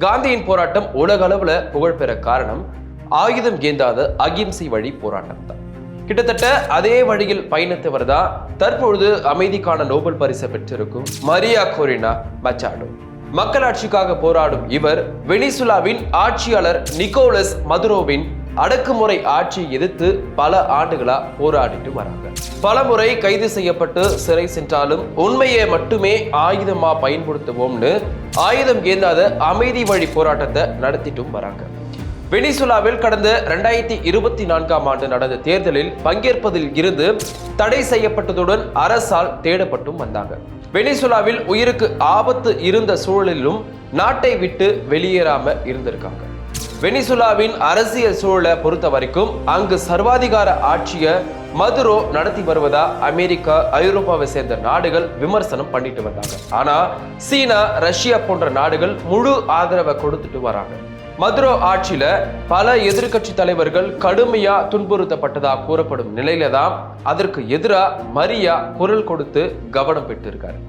காந்தியின் போராட்டம் உலக அளவில் புகழ்பெற காரணம் ஆயுதம் ஏந்தாத அகிம்சை வழி போராட்டம் தான். கிட்டத்தட்ட அதே வழியில் பயணித்தவர் தான் தற்பொழுது அமைதிக்கான நோபல் பரிசை பெற்றிருக்கும் மரியா கொரினா மச்சாடோ. மக்களாட்சிக்காக போராடும் இவர் வெனிசுலாவின் ஆட்சியாளர் நிக்கோலஸ் மதுரோவின் அடக்குமுறை ஆட்சியை எதிர்த்து பல ஆண்டுகளா போராடிட்டு வராங்க. பலமுறை கைது செய்யப்பட்டு சிறை சென்றாலும் உண்மையை மட்டுமே ஆயுதமா பயன்படுத்துவோம்னு ஆயுதம் ஏந்தாத அமைதி வழி போராட்டத்தை நடத்திட்டும் வராங்க. வெனிசுலாவில் கடந்த ரெண்டாயிரத்தி இருபத்தி நான்காம் ஆண்டு நடந்த தேர்தலில் பங்கேற்பதில் இருந்து தடை செய்யப்பட்டதுடன் அரசால் தேடப்பட்டும் வந்தாங்க. வெனிசுலாவில் உயிருக்கு ஆபத்து இருந்த சூழலிலும் நாட்டை விட்டு வெளியேறாம இருந்திருக்காங்க. வெனிசுலாவின் அரசியல் சூழலை பொறுத்த வரைக்கும் அங்கு சர்வாதிகார ஆட்சியை மதுரோ நடத்தி வருவதா அமெரிக்கா ஐரோப்பாவை சேர்ந்த நாடுகள் விமர்சனம் பண்ணிட்டு வந்தாங்க. ஆனா சீனா ரஷ்யா போன்ற நாடுகள் முழு ஆதரவை கொடுத்துட்டு வராங்க. மதுரோ ஆட்சியில பல எதிர்க்கட்சி தலைவர்கள் கடுமையா துன்புறுத்தப்பட்டதா கூறப்படும் நிலையில தான் அதற்கு எதிராக மரியா குரல் கொடுத்து கவனம் பெற்றிருக்காரு.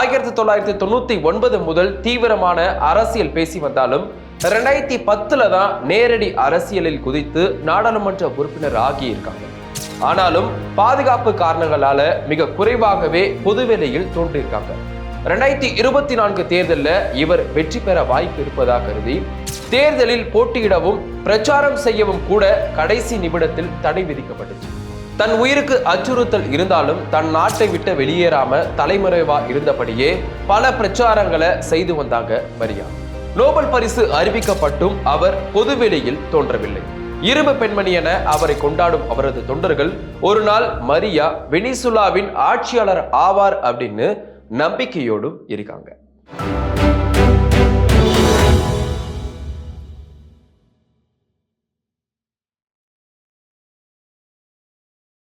ஆயிரத்தி தொள்ளாயிரத்தி தொண்ணூத்தி ஒன்பது முதல் தீவிரமான அரசியல் பேசி வந்தாலும் ரெண்டாயிரத்தி பத்துல தான் நேரடி அரசியலில் குதித்து நாடாளுமன்ற உறுப்பினர் ஆகியிருக்காங்க. ஆனாலும் பாதுகாப்பு காரணங்களால மிக குறைவாகவே பொதுவெளியில் தோன்றியிருக்காங்க. ரெண்டாயிரத்தி இருபத்தி நான்கு தேர்தலில் இவர் வெற்றி பெற வாய்ப்பு இருப்பதாக கருதி தேர்தலில் போட்டியிடவும் பிரச்சாரம் செய்யவும் கூட கடைசி நிமிடத்தில் தடை விதிக்கப்பட்டது தன் உயிருக்கு அச்சுறுத்தல் இருந்தாலும் தன் நாட்டை விட்டு வெளியேறாம தலைமறைவா இருந்தபடியே பல பிரச்சாரங்களை செய்து வந்தாங்க மரியா. நோபல் பரிசு அறிவிக்கப்பட்டும் அவர் பொதுவெளியில் தோன்றவில்லை. இரும்பு பெண்மணி என அவரை கொண்டாடும் அவரது தொண்டர்கள் ஒரு நாள் மரியா வெனிசுலாவின் ஆட்சியாளர் ஆவார் அப்படின்னு நம்பிக்கையோடும் இருக்காங்க.